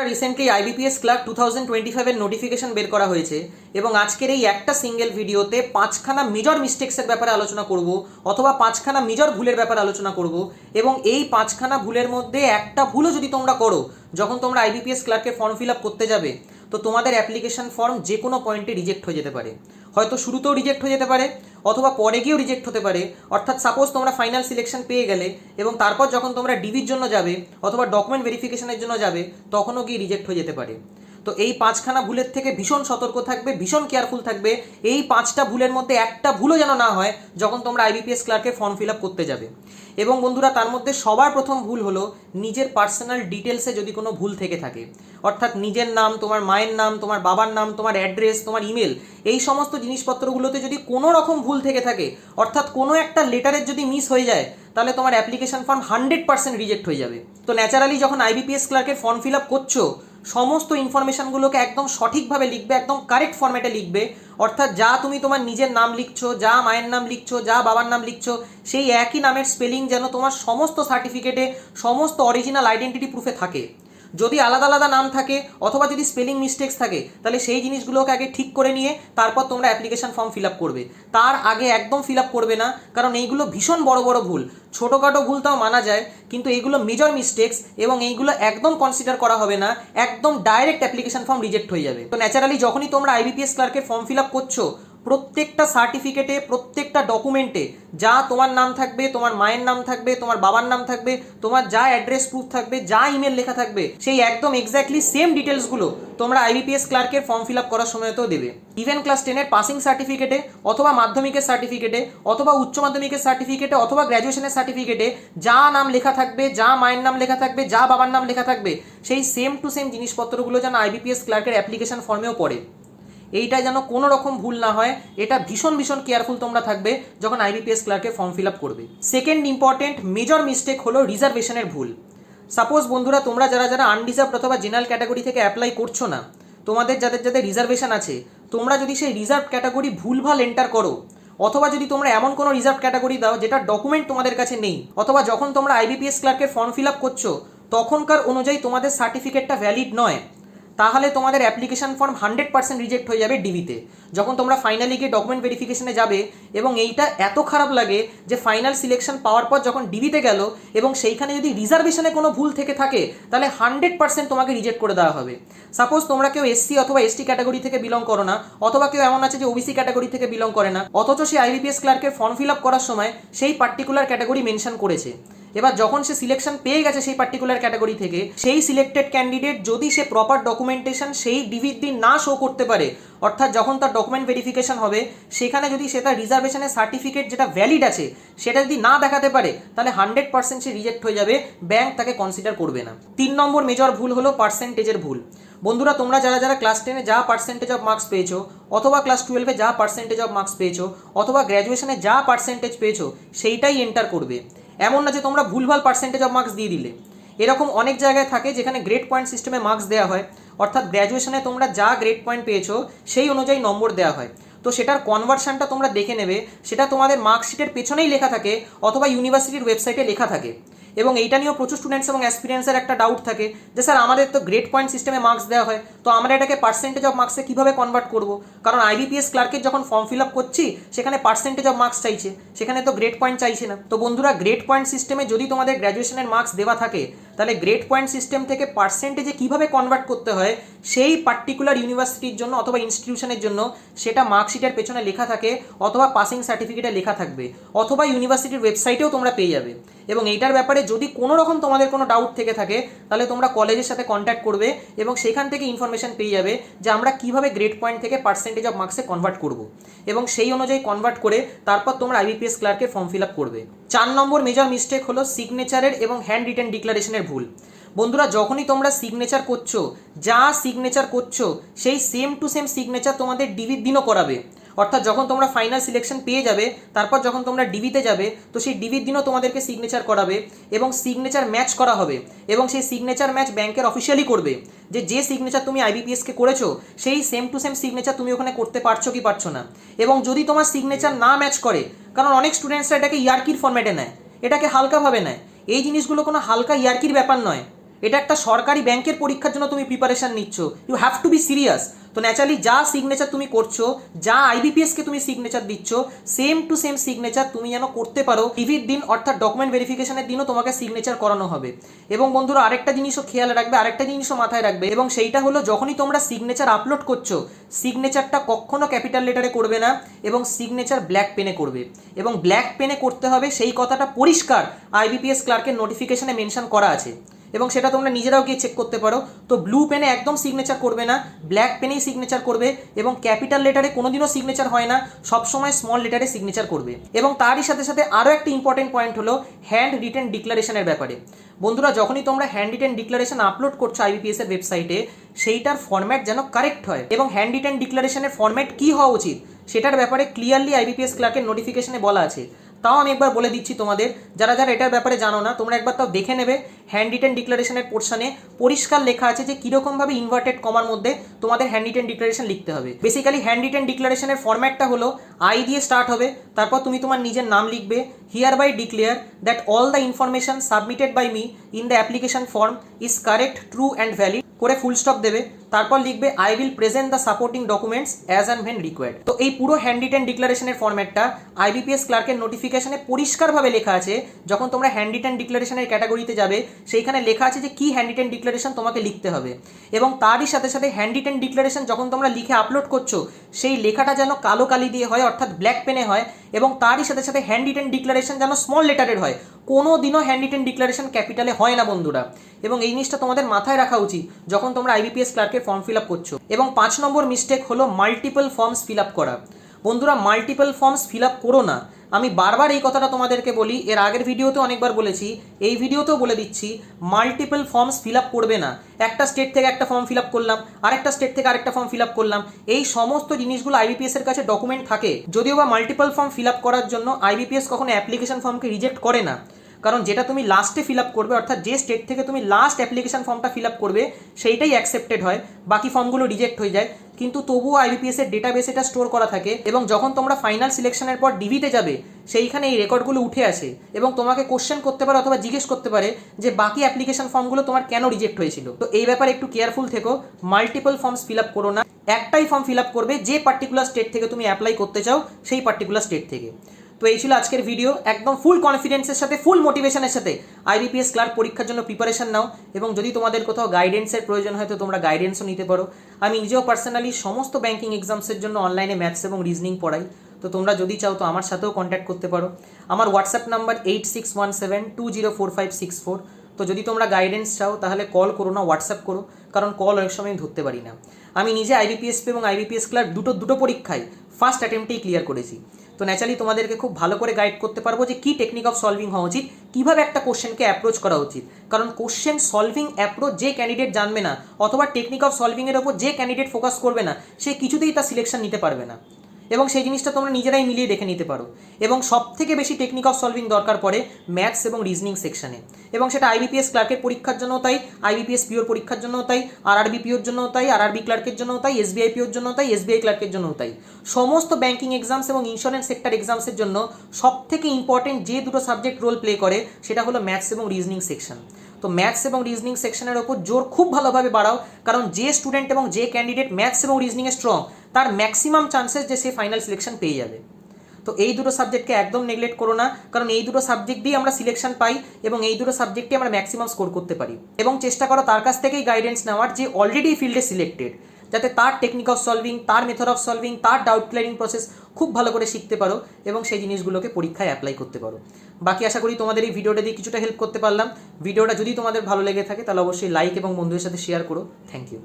Recently IBPS clerk two thousand twenty ফাইভের notification বের করা হয়েছে এবং আজকের এই একটা সিঙ্গেল ভিডিওতে পাঁচখানা মেজর মিস্টেক্সের ব্যাপারে আলোচনা করব অথবা পাঁচখানা মেজর ভুলের ব্যাপারে আলোচনা করব এবং এই পাঁচখানা ভুলের মধ্যে একটা ভুলও যদি তোমরা করো, যখন তোমরা আইবিপিএস ক্লার্কের ফর্ম ফিল আপ করতে যাবে তো তোমাদের অ্যাপ্লিকেশন ফর্ম যে কোনো পয়েন্টে রিজেক্ট হয়ে যেতে পারে। হয়তো শুরুতেও রিজেক্ট হয়ে যেতে পারে, অথবা পরে গিয়েও রিজেক্ট হতে পারে। অর্থাৎ সাপোজ তোমরা ফাইনাল সিলেকশন পেয়ে গেলে এবং তারপর যখন তোমরা ডিভির জন্য যাবে, অথবা ডকুমেন্ট ভেরিফিকেশনের জন্য যাবে, তখনও গিয়ে রিজেক্ট হয়ে যেতে পারে। তো এই পাঁচখানা ভুলের থেকে ভীষণ সতর্ক থাকবে, ভীষণ কেয়ারফুল থাকবে। এই পাঁচটা ভুলের মধ্যে একটা ভুলও যেন না হয়, যখন তোমরা আইবিপিএস ক্লার্কের ফর্ম ফিল আপ করতে যাবে। এবং বন্ধুরা, তার মধ্যে সবার প্রথম ভুল হলো নিজের পার্সোনাল ডিটেলসে যদি কোনো ভুল থেকে থাকে। অর্থাৎ নিজের নাম, তোমার মায়ের নাম, তোমার বাবার নাম, তোমার অ্যাড্রেস তোমার ইমেল এই সমস্ত জিনিসপত্রগুলোতে যদি কোনো রকম ভুল থেকে থাকে, অর্থাৎ কোনো একটা লেটারের যদি মিস হয়ে যায়, তাহলে তোমার application form hundred percent reject হয়ে যাবে। তো ন্যাচারালি যখন আইবিপিএস ক্লার্কের ফর্ম ফিল আপ করছ সমস্ত ইনফরমেশানগুলোকে একদম সঠিকভাবে লিখবে, একদম কারেক্ট ফর্ম্যাটে লিখবে। অর্থাৎ যা তুমি তোমার নিজের নাম লিখছো, যা মায়ের নাম লিখছো, যা বাবার নাম লিখছো, সেই একই নামের স্পেলিং যেন তোমার সমস্ত সার্টিফিকেটে সমস্ত অরিজিনাল আইডেন্টিটি প্রুফে থাকে। যদি আলাদা আলাদা নাম থাকে অথবা যদি স্পেলিং মিস্টেক্স থাকে, তাহলে সেই জিনিসগুলোকে আগে ঠিক করে নিয়ে তারপর তোমরা অ্যাপ্লিকেশন ফর্ম ফিল আপ করবে। তার আগে একদম ফিল আপ করবে না, কারণ এইগুলো ভীষণ বড় বড় ভুল। ছোটোখাটো ভুল তাও মানা যায়, কিন্তু এইগুলো মেজর মিস্টেক্স এবং এইগুলো একদম কনসিডার করা হবে না, একদম ডাইরেক্ট অ্যাপ্লিকেশন ফর্ম রিজেক্ট হয়ে যাবে। তো ন্যাচারালি যখনই তোমরা আইবিপিএস ক্লার্কের ফর্ম ফিল আপ করছ প্রত্যেকটা সার্টিফিকেটে প্রত্যেকটা ডকুমেন্টে যা তোমার নাম থাকবে, তোমার মায়ের নাম থাকবে, তোমার বাবার নাম থাকবে, তোমার যা অ্যাড্রেস প্রুফ থাকবে, যা ইমেল লেখা থাকবে, সেই একদম এক্স্যাক্টলি সেম ডিটেলসগুলো তোমরা আইবিপিএস ক্লার্কের ফর্ম ফিল আপ করার সময়তেও দেবে। ইভেন ক্লাস টেনের পাসিং সার্টিফিকেটে অথবা মাধ্যমিকের সার্টিফিকেটে অথবা উচ্চ মাধ্যমিকের সার্টিফিকেটে অথবা গ্র্যাজুয়েশনের সার্টিফিকেটে যা নাম লেখা থাকবে, যা মায়ের নাম লেখা থাকবে, যা বাবার নাম লেখা থাকবে, সেই সেম টু সেম জিনিসপত্রগুলো যেন আইবিপিএস ক্লার্কের অ্যাপ্লিকেশন ফর্মেও পড়ে। এইটা যেন কোনো রকম ভুল না হয়, এটা ভীষণ ভীষণ কেয়ারফুল তোমরা থাকবে যখন আইবিপিএস ক্লার্কে ফর্ম ফিল আপ করবে। সেকেন্ড ইম্পর্টেন্ট মেজর মিস্টেক হলো রিজার্ভেশনের ভুল। সাপোজ বন্ধুরা, তোমরা যারা যারা আনরিজার্ভ অথবা জেনারেল ক্যাটাগরি থেকে অ্যাপ্লাই করছ না, তোমাদের যাদের যাদের রিজার্ভেশন আছে, তোমরা যদি সেই রিজার্ভ ক্যাটাগরি ভুলভাল এন্টার করো, অথবা যদি তোমরা এমন কোনো রিজার্ভ ক্যাটাগরি দাও যেটা ডকুমেন্ট তোমাদের কাছে নেই, অথবা যখন তোমরা আইবিপিএস ক্লার্কের ফর্ম ফিল আপ করছ, তখনকার অনুযায়ী তোমাদের সার্টিফিকেটটা ভ্যালিড নয়। তাহলে তোমাদের application form hundred percent reject হয়ে যাবে ডিবিতে যখন তোমরা ফাইনালি গিয়ে ডকুমেন্ট ভেরিফিকেশনে যাবে এবং এইটা এত খারাপ লাগে যে ফাইনাল সিলেকশন পাওয়ার পর যখন ডিবিতে গেল এবং সেইখানে যদি রিজার্ভেশনে কোনো ভুল থেকে থাকে, তাহলে হান্ড্রেড পার্সেন্ট তোমাকে রিজেক্ট করে দেওয়া হবে। সাপোজ তোমরা কেউ এসসি অথবা এসটি ক্যাটাগরি থেকে বিলং করো না, অথবা কেউ এমন আছে যে ওবিসি ক্যাটাগরি থেকে বিলং করে না, অথচ সেই আইবিপিএস ক্লার্কের ফর্ম ফিল আপ করার সময় সেই পার্টিকুলার ক্যাটাগরি মেনশন করেছে। এবার যখন সে সিলেকশন পেয়ে গেছে সেই পার্টিকুলার ক্যাটাগরি থেকে, সেই সিলেক্টেড ক্যান্ডিডেট যদি সে প্রপার ডকুমেন্টেশন সেই দিন না শো করতে পারে, অর্থাৎ যখন তার ডকুমেন্ট ভেরিফিকেশন হবে, সেখানে যদি সে তার রিজার্ভেশনের সার্টিফিকেট যেটা ভ্যালিড আছে, সেটা যদি না দেখাতে পারে, তাহলে হান্ড্রেড পার্সেন্ট সে রিজেক্ট হয়ে যাবে ব্যাংক তাকে কনসিডার করবে না। তিন নম্বর মেজর ভুল হলো পার্সেন্টেজের ভুল। বন্ধুরা, তোমরা যারা যারা ক্লাস টেনে যা পার্সেন্টেজ অফ মার্কস পেয়েছ, অথবা ক্লাস টুয়েলভে যা পার্সেন্টেজ অফ মার্কস পেয়েছ, অথবা গ্র্যাজুয়েশনে যা পার্সেন্টেজ পেয়েছ, সেইটাই এন্টার করবে। এমন না যে তোমরা ভুলভাল পার্সেন্টেজ অফ মার্কস দিয়ে দিলে। এরকম অনেক জায়গায় থাকে যেখানে গ্রেড পয়েন্ট সিস্টেমে মার্কস দেওয়া হয়। অর্থাৎ গ্র্যাজুয়েশনে তোমরা যা গ্রেড পয়েন্ট পেয়েছ, সেই অনুযায়ী নম্বর দেওয়া হয়। তো সেটার কনভার্সানটা তোমরা দেখে নেবে। সেটা তোমাদের মার্কশিটের পেছনেই লেখা থাকে অথবা ইউনিভার্সিটির ওয়েবসাইটে লেখা থাকে। এবং এইটা নিয়েও প্রচুর স্টুডেন্টস এবং অ্যাসপিরিয়েন্সের একটা ডাউট থাকে যে স্যার, আমাদের তো গ্রেড পয়েন্ট সিস্টেমে মার্কস দেওয়া হয়, তো আমরা এটাকে পার্সেন্টেজ অফ মার্কসে কীভাবে কনভার্ট করব? কারণ আইবিপিএস ক্লার্কের যখন ফর্ম ফিল আপ করছি, সেখানে পার্সেন্টেজ অফ মার্কস চাইছে, সেখানে তো গ্রেড পয়েন্ট চাইছে না। তো বন্ধুরা গ্রেড পয়েন্ট সিস্টেমে যদি তোমাদের গ্র্যাজুয়েশনের মার্কস দেওয়া থাকে তাহলে গ্রেড পয়েন্ট সিস্টেম থেকে পার্সেন্টেজে কীভাবে কনভার্ট করতে হয়, সেই পার্টিকুলার ইউনিভার্সিটির জন্য অথবা ইনস্টিটিউশনের জন্য সেটা মার্কশিটের পেছনে লেখা থাকে অথবা পাসিং সার্টিফিকেটে লেখা থাকবে, অথবা ইউনিভার্সিটির ওয়েবসাইটেও তোমরা পেয়ে যাবে। এবং এইটার ব্যাপারে যদি কোনো রকম তোমাদের কোনো ডাউট থেকে থাকে, তাহলে তোমরা কলেজের সাথে কন্ট্যাক্ট করবে এবং সেখান থেকে ইনফরমেশন পেয়ে যাবে যে আমরা কীভাবে গ্রেড পয়েন্ট থেকে পার্সেন্টেজ অফ মার্কসে কনভার্ট করব। এবং সেই অনুযায়ী কনভার্ট করে তারপর তোমরা আইবিপিএস ক্লার্কের ফর্ম ফিল আপ করবে। চার নম্বর মেজর মিস্টেক হলো সিগনেচারের এবং হ্যান্ড রিটেন ডিক্লারেশনের ভুল। বন্ধুরা, যখনই তোমরা সিগনেচার করছ, যা সিগনেচার করছ, সেই সেম টু সেম সিগনেচার তোমাদের ডিভির দিনও করাবে। অর্থাৎ যখন তোমরা ফাইনাল সিলেকশন পেয়ে যাবে, তারপর যখন তোমরা ডিবিতে যাবে, তো সেই ডিবির দিনও তোমাদেরকে সিগনেচার করাবে এবং সিগনেচার ম্যাচ করা হবে এবং সেই সিগনেচার ম্যাচ ব্যাংকের অফিসিয়ালি করবে যে যে সিগনেচার তুমি আইবিপিএসকে করেছ, সেই সেম টু সেম সিগনেচার তুমি ওখানে করতে পারছ কি পারছ না। এবং যদি তোমার সিগনেচার না ম্যাচ করে কারণ অনেক স্টুডেন্টসরা এটাকে ইয়ার্কির ফর্ম্যাটে নেয়, এটাকে হালকাভাবে নেয়। এই জিনিসগুলো কোনো হালকা ইয়ার্কির ব্যাপার নয়। এটা একটা সরকারি ব্যাংকের পরীক্ষার জন্য তুমি প্রিপারেশান নিচ্ছ। You have to be serious তো ন্যাচারালি যা সিগনেচার তুমি করছ, যা আইবিপিএসকে তুমি সিগনেচার দিচ্ছ সেম টু সেম সিগনেচার তুমি যেন করতে পারো টিভির দিন অর্থাৎ ডকুমেন্ট ভেরিফিকেশনের দিনও তোমাকে সিগনেচার করানো হবে। এবং বন্ধুরা, আরেকটা জিনিসও খেয়াল রাখবে, আরেকটা জিনিসও মাথায় রাখবে, এবং সেইটা হলো যখনই তোমরা সিগনেচার আপলোড করছ সিগনেচারটা কখনো ক্যাপিটাল লেটারে করবে না, এবং সিগনেচার ব্ল্যাক পেনে করবে। এবং ব্ল্যাক পেনে করতে হবে, সেই কথাটা পরিষ্কার আইবিপিএস ক্লার্কের নোটিফিকেশনে মেনশন করা আছে। এবং সেটা তোমরা নিজেরাও গিয়ে চেক করতে পারো। তো ব্লু পেনে একদম সিগনেচার করবে না ব্ল্যাক পেনেই সিগনেচার করবে এবং ক্যাপিটাল লেটারে কোনোদিনও সিগনেচার হয় না, সবসময় স্মল লেটারে সিগনেচার করবে। এবং তারই সাথে সাথে আরও একটা ইম্পর্টেন্ট পয়েন্ট হলো হ্যান্ড রিটেন ডিক্লারেশনের ব্যাপারে। বন্ধুরা, যখনই তোমরা হ্যান্ড রিটেন ডিক্লারেশন আপলোড করছ আইবিপিএস এর ওয়েবসাইটে সেইটার ফর্ম্যাট যেন কারেক্ট হয়। এবং হ্যান্ড রিটেন ডিক্লারেশনের ফরম্যাট কী হওয়া উচিত, সেটার ব্যাপারে ক্লিয়ারলি আইবিপিএস ক্লার্কের নোটিফিকেশনে বলা আছে। তাও আমি একবার বলে দিচ্ছি তোমাদের, যারা যারা এটার ব্যাপারে জানো না, তোমরা একবার তাও দেখে নেবে। হ্যান্ড রিটেন ডিক্লারেশনের পোর্শনে পরিষ্কার লেখা আছে যে কীরকমভাবে ইনভার্টেড কমার মধ্যে তোমাদের হ্যান্ড রিটেন ডিক্লারেশন লিখতে হবে। বেসিক্যালি হ্যান্ড রিটেন ডিক্লারেশনের ফরম্যাটটা হলো আই দিয়ে স্টার্ট হবে, তারপর তুমি তোমার নিজের নাম লিখবে hereby declare that all the information submitted by me in the application form is correct true and valid করে ফুল স্টপ দেবে, তারপর লিখবে I will present the supporting documents as and when required তো এই পুরো হ্যান্ড রিটেন ডিক্লারেশনের ফরম্যাটটা IBPS ক্লার্কের নোটিফিকেশনে পরিষ্কারভাবে লেখা আছে, যখন তোমরা হ্যান্ড রিটেন ডিক্লারেশনের ক্যাটাগরিতে যাবে সেইখানে লেখা আছে যে কি হ্যান্ড রিটেন ডিক্লারেশন তোমাকে লিখতে হবে। এবং তারই সাথে সাথে হ্যান্ড রিটেন ডিক্লারেশন যখন তোমরা লিখে আপলোড করছ, সেই লেখাটা যেন কালো কালি দিয়ে হয়, অর্থাৎ ব্ল্যাক পেনে হয়, এবং তারই সাথে সাথে হ্যান্ড রিটেন ডিক্লারেশন যেন স্মল লেটারের হয়। কোনো দিনও হ্যান্ড রিটেন ডিক্লারেশন ক্যাপিটালে হয় না, বন্ধুরা। এবং এই জিনিসটা তোমাদের মাথায় রাখা উচিত যখন তোমরা আইবিপিএস ক্লার্কের ফর্ম ফিল আপ করছ। এবং পাঁচ নম্বর মিস্টেক হলো মাল্টিপল ফর্মস ফিল আপ করা। বন্ধুরা মাল্টিপল ফর্মস ফিল আপ করো না। আমি বারবার এই কথাটা তোমাদেরকে বলি, এর আগের ভিডিওতে অনেকবার বলেছি, এই ভিডিওতেও বলে দিচ্ছি মাল্টিপল ফর্মস ফিল আপ করবে না। একটা স্টেট থেকে একটা ফর্ম ফিল আপ করলাম, আরেকটা স্টেট থেকে আরেকটা ফর্ম ফিল আপ করলাম, এই সমস্ত জিনিসগুলো আইবিপিএস এর কাছে ডকুমেন্ট থাকে। যদিও বা মাল্টিপল ফর্ম ফিল আপ করার জন্য আইবিপিএস কখনো অ্যাপ্লিকেশন ফর্মকে রিজেক্ট করে না, কারণ যেটা তুমি লাস্টে ফিল আপ করবে, অর্থাৎ যে স্টেট থেকে তুমি লাস্ট অ্যাপ্লিকেশন ফর্মটা ফিল আপ করবে, সেইটাই অ্যাকসেপ্টেড হয়, বাকি ফর্মগুলো রিজেক্ট হয়ে যায়। কিন্তু তবুও আইবিপিএস এর ডেটাবেস এটা স্টোর করা থাকে এবং যখন তোমরা ফাইনাল সিলেকশনের পর ডিভিতে যাবে, সেইখানে এই রেকর্ডগুলো উঠে আসে এবং তোমাকে কোশ্চেন করতে পারে অথবা জিজ্ঞেস করতে পারে যে বাকি অ্যাপ্লিকেশন ফর্মগুলো তোমার কেন রিজেক্ট হয়েছিল। তো এই ব্যাপারে একটু কেয়ারফুল থেকো মাল্টিপল ফর্মস ফিল আপ করো না, একটাই ফর্ম ফিল আপ করবে যে পার্টিকুলার স্টেট থেকে তুমি অ্যাপ্লাই করতে চাও, সেই পার্টিকুলার স্টেট থেকে। তো এই ছিল আজকের ভিডিও একদম ফুল কনফিডেন্সের সাথে ফুল মোটিভেশনের সাথে। আইবিপিএস ক্লার্ক পরীক্ষার জন্য প্রিপারেশন নাও। এবং যদি তোমাদের কোথাও গাইডেন্সের প্রয়োজন হয়, তো তোমরা গাইডেন্সও নিতে পারো। আমি নিজেও পার্সোনালি সমস্ত ব্যাঙ্কিং এক্সামসের জন্য অনলাইনে ম্যাথস এবং রিজনিং পড়াই। তো তোমরা যদি চাও, তো আমার সাথেও কন্ট্যাক্ট করতে পারো। আমার WhatsApp number eight six one seven two zero four five six four তো যদি তোমরা গাইডেন্স চাও, তাহলে কল করো না হোয়াটসঅ্যাপ করো। কারণ কল অনেক সময় ধরতে পারি না। আমি নিজে আইবিপিএসপি এবং আইবিপিএস ক্লার্ক দুটো দুটো পরীক্ষায় ফার্স্ট অ্যাটেম্পটেই ক্লিয়ার করেছি। তো ন্যাচারালি তোমাদেরকে খুব ভালো করে গাইড করতে পারব যে কী টেকনিক অফ সলভিং হওয়া উচিত, কীভাবে একটা কোশ্চেনকে অ্যাপ্রোচ করা উচিত। কারণ কোশ্চেন সলভিং অ্যাপ্রোচ যে ক্যান্ডিডেট জানবে না, অথবা টেকনিক অফ সলভিংয়ের ওপর যে ক্যান্ডিডেট ফোকাস করবে না, সে কিছুতেই তার সিলেকশন নিতে পারবে না। এবং সেই জিনিসটা তোমরা নিজেরাই মিলিয়ে দেখে নিতে পারো। এবং সব থেকে বেশি টেকনিক অফ সলভিং দরকার পড়ে ম্যাথস এবং রিজনিং সেকশনে এবং সেটা আইবিপিএস ক্লার্কের পরীক্ষার জন্য তাই আইবিপিএস পিওর পরীক্ষার জন্য তাই আরআরবি পিওর জন্য তাই আরআরবি ক্লার্কের জন্য তাই এসবিআই পিওর জন্য তাই এসবিআই ক্লার্কের জন্য তাই। সমস্ত ব্যাঙ্কিং এক্সামস এবং ইন্স্যুরেন্স সেক্টর এক্সামসের জন্য সব থেকে ইম্পর্টেন্ট যে দুটো সাবজেক্ট রোল প্লে করে, সেটা হলো ম্যাথস এবং রিজনিং সেকশন তো ম্যাথস এবং রিজনিং সেকশনের ওপর জোর খুব ভালোভাবে বাড়াও, কারণ যে স্টুডেন্ট এবং যে ক্যান্ডিডেট ম্যাথস এবং রিজনিংয়ে স্ট্রং তার ম্যাক্সিমাম চান্সেস যে সে ফাইনাল সিলেকশন পেয়ে যাবে। তো এই দুটো সাবজেক্টকে একদম নেগলেক্ট করো না, কারণ এই দুটো সাবজেক্ট দিয়ে আমরা সিলেকশন পাই এবং এই দুটো সাবজেক্টে আমরা ম্যাক্সিমাম স্কোর করতে পারি। এবং চেষ্টা করো তার কাছ থেকেই গাইডেন্স নেওয়ার যে অলরেডি ফিল্ডে সিলেক্টেড যাতে তার টেকনিক অফ সলভিং তার মেথড অফ সলভিং তার ডাউট ক্লিয়ারিং প্রসেস খুব ভালো করে শিখতে পারো এবং সেই জিনিসগুলোকে পরীক্ষায় অ্যাপ্লাই করতে পারো। বাকি আশা করি তোমাদের এই ভিডিওটা দিয়ে কিছুটা হেল্প করতে পারলাম। ভিডিওটা যদি তোমাদের ভালো লেগে থাকে তাহলে অবশ্যই লাইক এবং বন্ধুদের সাথে শেয়ার করো। Thank you